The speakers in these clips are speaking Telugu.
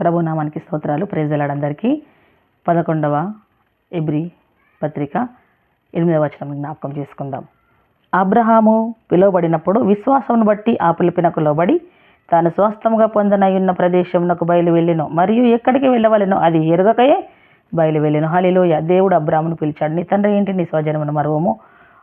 ప్రభునామానికి స్తోత్రాలు. ప్రేజలాడందరికీ పదకొండవ ఎబ్రి పత్రిక ఎనిమిదవ వచనం జ్ఞాపకం చేసుకుందాం. అబ్రహాము పిలువబడినప్పుడు విశ్వాసమును బట్టి ఆ పిలుపునకు లోబడి తాను స్వస్థముగా పొందనయున్న ప్రదేశమునకు బయలు వెళ్ళెను. మరియు ఎక్కడికి వెళ్ళవలెనో అది ఎరుగకయే బయలు వెళ్ళెను. హలిలోయ దేవుడు అబ్రాహ్మును పిలిచాడు. నీ తండ్రి ఏంటి? నీ స్వజనమును మరువము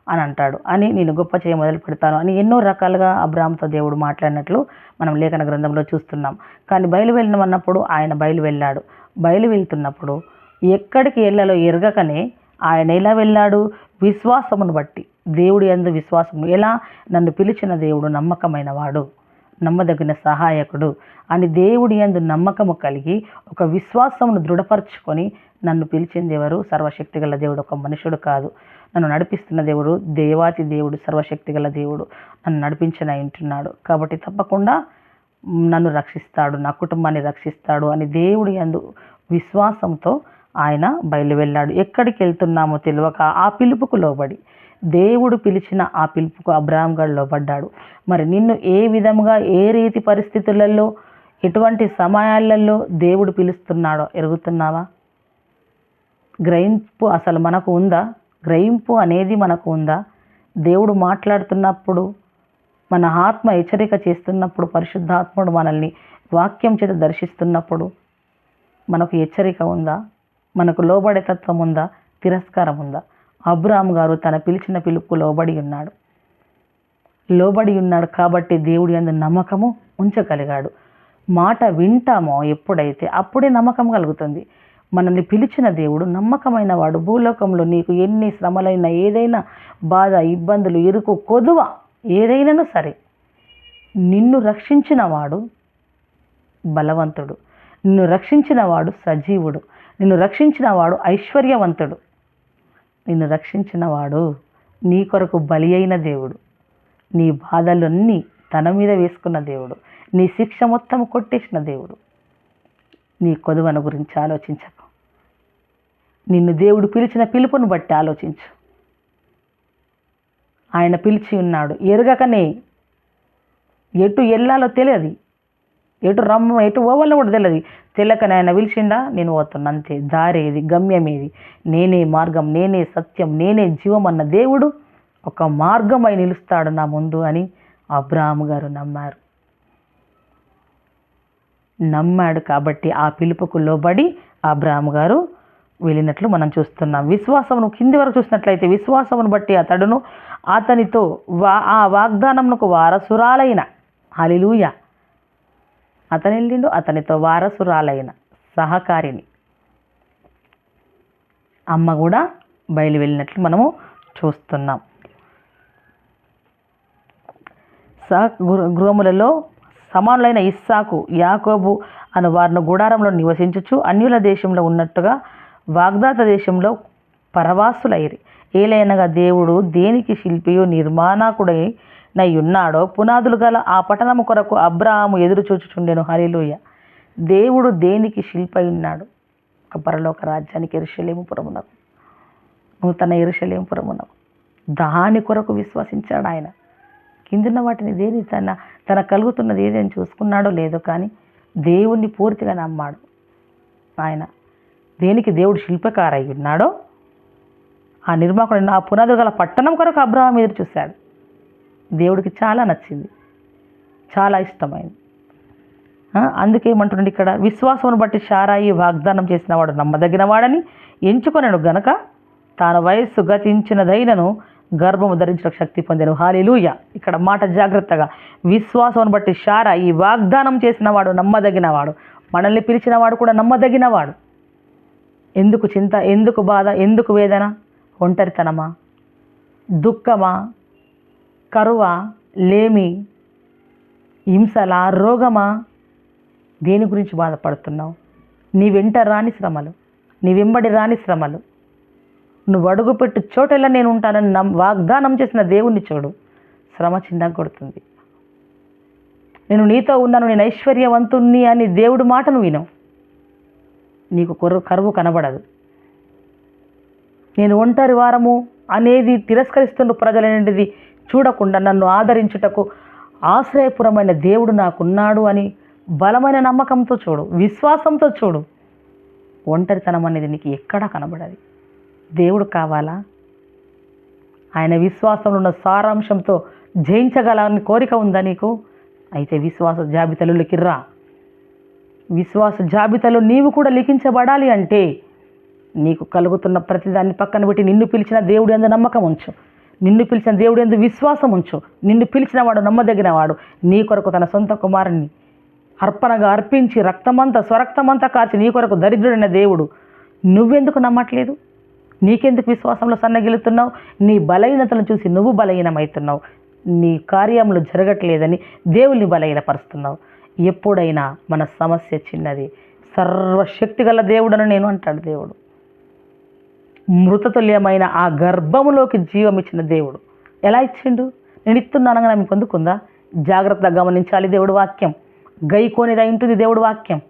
అని అంటాడు. అని నేను గొప్ప చేయ మొదలు పెడతాను అని ఎన్నో రకాలుగా అబ్రామ్తో దేవుడు మాట్లాడినట్లు మనం లేఖన గ్రంథంలో చూస్తున్నాం. కానీ బయలు వెళ్ళినమన్నప్పుడు ఆయన బయలు వెళ్ళాడు. బయలు వెళ్తున్నప్పుడు ఎక్కడికి వెళ్ళాలో ఎరగకనే ఆయన ఎలా వెళ్ళాడు? విశ్వాసమును బట్టి దేవుడి అందు విశ్వాసము ఎలా? నన్ను పిలిచిన దేవుడు నమ్మకమైన వాడు నమ్మదగిన సహాయకుడు అని దేవుడి యందు నమ్మకము కలిగి ఒక విశ్వాసమును దృఢపరచుకొని నన్ను పిలిచింది ఎవరు? దేవుడు ఒక మనుషుడు కాదు. నన్ను నడిపిస్తున్న దేవుడు దేవాతి దేవుడు సర్వశక్తిగల దేవుడు నన్ను నడిపించిన వింటున్నాడు కాబట్టి తప్పకుండా నన్ను రక్షిస్తాడు నా కుటుంబాన్ని రక్షిస్తాడు అని దేవుడి యందు విశ్వాసంతో ఆయన బయలు వెళ్ళాడు ఎక్కడికి వెళ్తున్నామో తెలియక ఆ పిలుపుకు లోబడి దేవుడు పిలిచిన ఆ పిలుపుకు అబ్రాహం గారు మరి నిన్ను ఏ విధముగా ఏ రీతి పరిస్థితులలో ఎటువంటి సమయాలలో దేవుడు పిలుస్తున్నాడో ఎరుగుతున్నావా? గ్రహింపు అసలు మనకు ఉందా? గ్రహింపు అనేది మనకు ఉందా? దేవుడు మాట్లాడుతున్నప్పుడు మన ఆత్మ హెచ్చరిక చేస్తున్నప్పుడు పరిశుద్ధాత్ముడు మనల్ని వాక్యం చేత దర్శిస్తున్నప్పుడు మనకు హెచ్చరిక ఉందా? మనకు లోబడే తత్వం ఉందా? తిరస్కారం ఉందా? అబ్రామ్ గారు తన పిలిచిన పిలుపుకు లోబడి ఉన్నాడు. లోబడి ఉన్నాడు కాబట్టి దేవుడి అందు నమ్మకము ఉంచగలిగాడు. మాట వింటామో ఎప్పుడైతే అప్పుడే నమ్మకం కలుగుతుంది. మనల్ని పిలిచిన దేవుడు నమ్మకమైన వాడు. భూలోకంలో నీకు ఎన్ని శ్రమలైనా ఏదైనా బాధ ఇబ్బందులు ఇరుకు కొదువ ఏదైనాను సరే నిన్ను రక్షించిన వాడు బలవంతుడు. నిన్ను రక్షించిన వాడు సజీవుడు. నిన్ను రక్షించిన వాడు ఐశ్వర్యవంతుడు. నిన్ను రక్షించినవాడు నీ కొరకు బలి అయిన దేవుడు. నీ బాధలన్నీ తన మీద వేసుకున్న దేవుడు. నీ శిక్ష మొత్తం కొట్టేసిన దేవుడు. నీ కొదువన గురించి ఆలోచించకు. నిన్ను దేవుడు పిలిచిన పిలుపును బట్టి ఆలోచించు. ఆయన పిలిచి ఉన్నాడు ఎరగకనే. ఎటు వెళ్ళాలో తెలియదు. ఎటు రమ్మ ఎటు పోవాలో కూడా తెలియదు తెలియకనే ఆయన పిలిచిండా నేను పోతున్నా అంతే. దారేది గమ్యమేది నేనే మార్గం నేనే సత్యం నేనే జీవం అన్న దేవుడు ఒక మార్గమై నిలుస్తాడు నా ముందు అని అబ్రాహం గారు నమ్మారు. నమ్మాడు కాబట్టి ఆ పిలుపుకు లోబడి అబ్రాహం గారు వెళ్ళినట్లు మనం చూస్తున్నాం. విశ్వాసమును కింది వరకు చూసినట్లయితే విశ్వాసమును బట్టి అతడును అతనితో వా ఆ వాగ్దానమునకు వారసురాలైన. హలిలూయ అతనిల్లిండు అతనితో వారసురాలైన సహకారిని అమ్మ కూడా బయలు వెళ్ళినట్లు మనము చూస్తున్నాం. సహ గృహములలో సమానులైన ఇస్సాకు యాకోబు అను వారిని గుడారంలో నివసించుచు అన్యుల దేశంలో ఉన్నట్టుగా వాగ్దాత దేశంలో పరవాసులైరి. ఏలైనగా దేవుడు దేనికి శిల్పియు నిర్మాణకుడై నై ఉన్నాడో పునాదులు గల ఆ పట్టణము కొరకు అబ్రాహాము ఎదురు చూచుచుండెను. హరిలోయ దేవుడు దేనికి శిల్పై ఉన్నాడు ఒక పరలోక రాజ్యానికి ఎరుషలేముపురమునకు నూతన ఎరుషలేముపురమునకు దాని కొరకు విశ్వసించాడు ఆయన. కిందున్న వాటిని దేని తన తన కలుగుతున్నది ఏదని చూసుకున్నాడో లేదో కానీ దేవుణ్ణి పూర్తిగా నమ్మాడు. ఆయన దేనికి దేవుడు శిల్పకారై ఉన్నాడో ఆ నిర్మాకుడు ఆ పునాదులు గల పట్టణం కొరకు అబ్రహం ఎదురు చూశాడు. దేవుడికి చాలా నచ్చింది. చాలా ఇష్టమైంది. ఆ, ఇక్కడ విశ్వాసమును బట్టి షారాయి వాగ్దానం చేసిన వాడు నమ్మదగిన వాడని ఎంచుకొనను గనక తాను వయస్సు గతించినదైనను గర్భము ధరించిన శక్తి పొందాను. హాలిలూయ. ఇక్కడ మాట జాగ్రత్తగా విశ్వాసమును బట్టి షారా ఈ వాగ్దానం చేసిన వాడు మనల్ని పిలిచిన వాడు కూడా నమ్మదగినవాడు. ఎందుకు చింత ఎందుకు బాధ ఎందుకు వేదన? ఒంటరితనమా? దుఃఖమా? కరువా లేమి హింసలా రోగమా? దేని గురించి బాధపడుతున్నావు? నీ వెంట రాని శ్రమలు నీ వెంబడి రాని శ్రమలు. నువ్వు అడుగుపెట్టు చోటెల్లా నేను ఉంటానని నమ్ వాగ్దానం చేసిన దేవుణ్ణి చూడు. శ్రమ చిన్నగా కొడుతుంది. నేను నీతో ఉన్నాను నేను ఐశ్వర్యవంతుణ్ణి అని దేవుడి మాటను విను. నీకు కొరు కరువు కనబడదు. నేను ఒంటరి వారము అనేది తిరస్కరిస్తున్న ప్రజలనేది చూడకుండా నన్ను ఆదరించుటకు ఆశ్రయపురమైన దేవుడు నాకున్నాడు అని బలమైన నమ్మకంతో చూడు విశ్వాసంతో చూడు. ఒంటరితనం అనేది నీకు ఎక్కడా కనబడదు. దేవుడు కావాలా? ఆయన విశ్వాసంలో ఉన్న సారాంశంతో జయించగలని కోరిక ఉందా నీకు? అయితే విశ్వాస జాబితాలోకి రా. విశ్వాస జాబితాలో నీవు కూడా లిఖించబడాలి అంటే నీకు కలుగుతున్న ప్రతిదాన్ని పక్కన పెట్టి నిన్ను పిలిచిన దేవుడు ఎందు నమ్మకం ఉంచు. నిన్ను పిలిచిన దేవుడు ఎందు విశ్వాసం ఉంచు. నిన్ను పిలిచిన వాడు నమ్మదగిన వాడు. నీ కొరకు తన సొంత కుమారుని అర్పణగా అర్పించి రక్తమంతా స్వరక్తమంతా కాచి నీ కొరకు దరిద్రుడైన దేవుడు. నువ్వెందుకు నమ్మట్లేదు? నీకెందుకు విశ్వాసంలో సన్నగిలుతున్నావు నీ బలహీనతలను చూసి నువ్వు బలహీనమవుతున్నావు నీ కార్యములు జరగట్లేదని దేవుని బలహీనపరుస్తున్నావు. ఎప్పుడైనా మన సమస్య చిన్నది. సర్వశక్తి గల దేవుడని నేను అంటాడు దేవుడు. మృతతుల్యమైన ఆ గర్భములోకి జీవం ఇచ్చిన దేవుడు. ఎలా ఇచ్చిండు? నేను ఇస్తున్నానగా అనగా మీకు పొందుకుందా? జాగ్రత్తగా గమనించాలి దేవుడు వాక్యం. గైకోనిదై ఉంటుంది దేవుడు వాక్యం.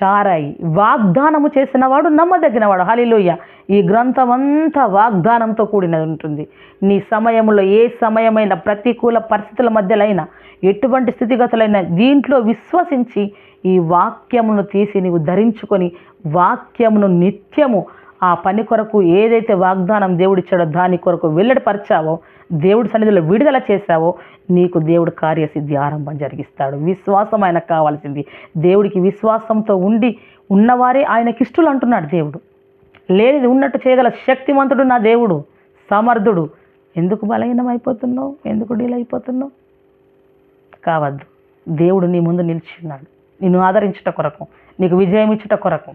షారాయి వాగ్దానము చేసిన వాడు నమ్మదగిన హలిలోయ ఈ గ్రంథం అంతా వాగ్దానంతో కూడినది ఉంటుంది. నీ సమయంలో ఏ సమయమైన ప్రతికూల పరిస్థితుల మధ్యలైనా ఎటువంటి స్థితిగతులైనా దీంట్లో విశ్వసించి ఈ వాక్యమును తీసి నీవు ధరించుకొని వాక్యమును నిత్యము ఆ పని కొరకు ఏదైతే వాగ్దానం దేవుడిచ్చాడో దాని కొరకు వెల్లడిపరిచావో దేవుడి సన్నిధిలో విడుదల చేశావో నీకు దేవుడు కార్యసిద్ధి ఆరంభం జరిగిస్తాడు. విశ్వాసం ఆయనకు కావాల్సింది. దేవుడికి విశ్వాసంతో ఉండి ఉన్నవారే ఆయనకి ఇష్టలు అంటున్నాడు దేవుడు. లేనిది ఉన్నట్టు చేయగల శక్తిమంతుడు నా దేవుడు సమర్థుడు. ఎందుకు బలహీనం అయిపోతున్నావు? ఎందుకు డీల్ అయిపోతున్నావు? కావద్దు. దేవుడు నీ ముందు నిలిచి ఉన్నాడు. నిన్ను ఆదరించుట కొరకు నీకు విజయం ఇచ్చుట కొరకు.